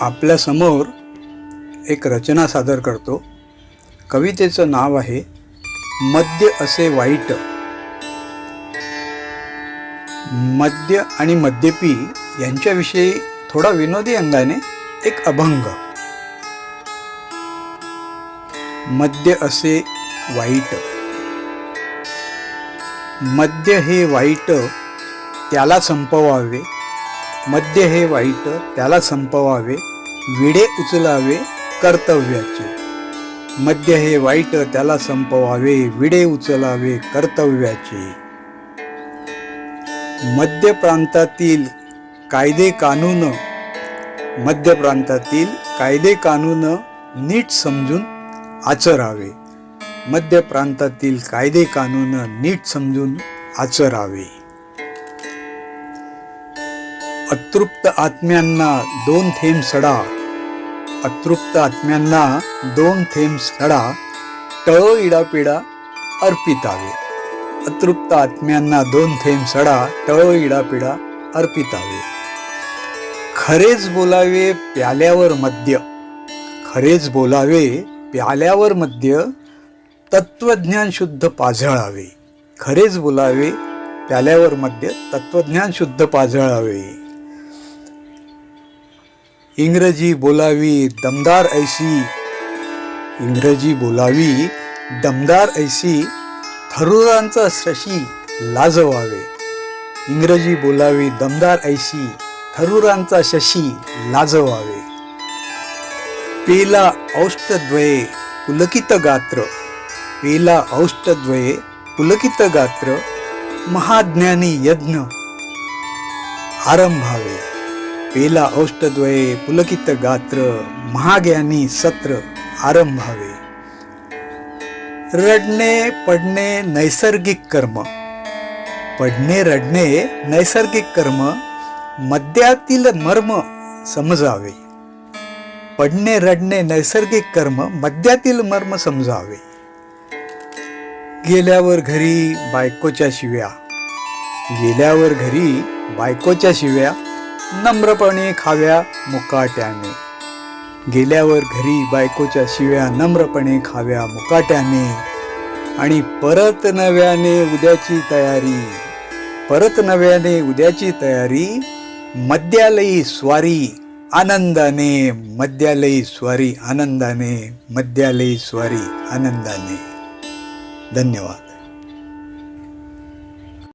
आपल्यासमोर एक रचना सादर करतो. कवितेचं नाव आहे मद्य असे वाईट. मद्य आणि मद्यपी यांच्याविषयी थोडा विनोदी अंगाने एक अभंग. मद्य असे वाईट. मद्य हे वाईट त्याला संपवावे. मद्य हे वाईट त्याला संपवावे विडे उचलावे कर्तव्याचे. मद्य हे वाईट त्याला संपवावे विडे उचलावे कर्तव्याचे. मध्य प्रांतातील कायदे कानून मध्य प्रांतातील कायदे कानून नीट समजून आचरावे. मध्य प्रांतातील कायदे कानून नीट समजून आचरावे. अतृप्त आत्म्यांना दोन थेंब सडा. अतृप्त आत्म्यांना दोन थेंब सडा. टळ इडापिडा अर्पितावे. अतृप्त आत्म्यांना दोन थेंब सडा टळ इडापिडा अर्पितावे. खरेच बोलावे प्याल्यावर मद्य खरेच बोलावे प्याल्यावर मद्य तत्वज्ञान शुद्ध पाझळावे. खरेच बोलावे प्याल्यावर मद्य तत्वज्ञान शुद्ध पाझळावे. इंग्रजी बोलावी दमदार ऐशी इंग्रजी बोलावी दमदार ऐशी थरुरांचा शशी लाजवावे. इंग्रजी बोलावी दमदार ऐशी थरुरांचा शशी लाजवावे. पेला औष्टद्वये पुलकित गात्र. पेला औष्टद्वये पुलकित गात्र. महाज्ञानी यज्ञ. आरंभावे. पेला औष्टद्वये पुलकित गात्र महाज्ञानी सत्र आरंभावे रडणे पडणे नैसर्गिक कर्म पडणे रडणे नैसर्गिक कर्म मद्यातील मर्म समजावे पडणे रडणे नैसर्गिक कर्म मद्यातील मर्म समजावे गेल्यावर घरी बायकोच्या शिव्या गेल्यावर घरी बायकोच्या शिव्या नम्रपणे खाव्या मुकाट्याने. गेल्यावर घरी बायकोच्या शिव्या नम्रपणे खाव्या मुकाट्याने. आणि परत नव्याने उद्याची तयारी. परत नव्याने उद्याची तयारी मद्यालयी स्वारी आनंदाने मद्यालयी स्वारी आनंदाने मद्यालयी स्वारी आनंदाने. धन्यवाद.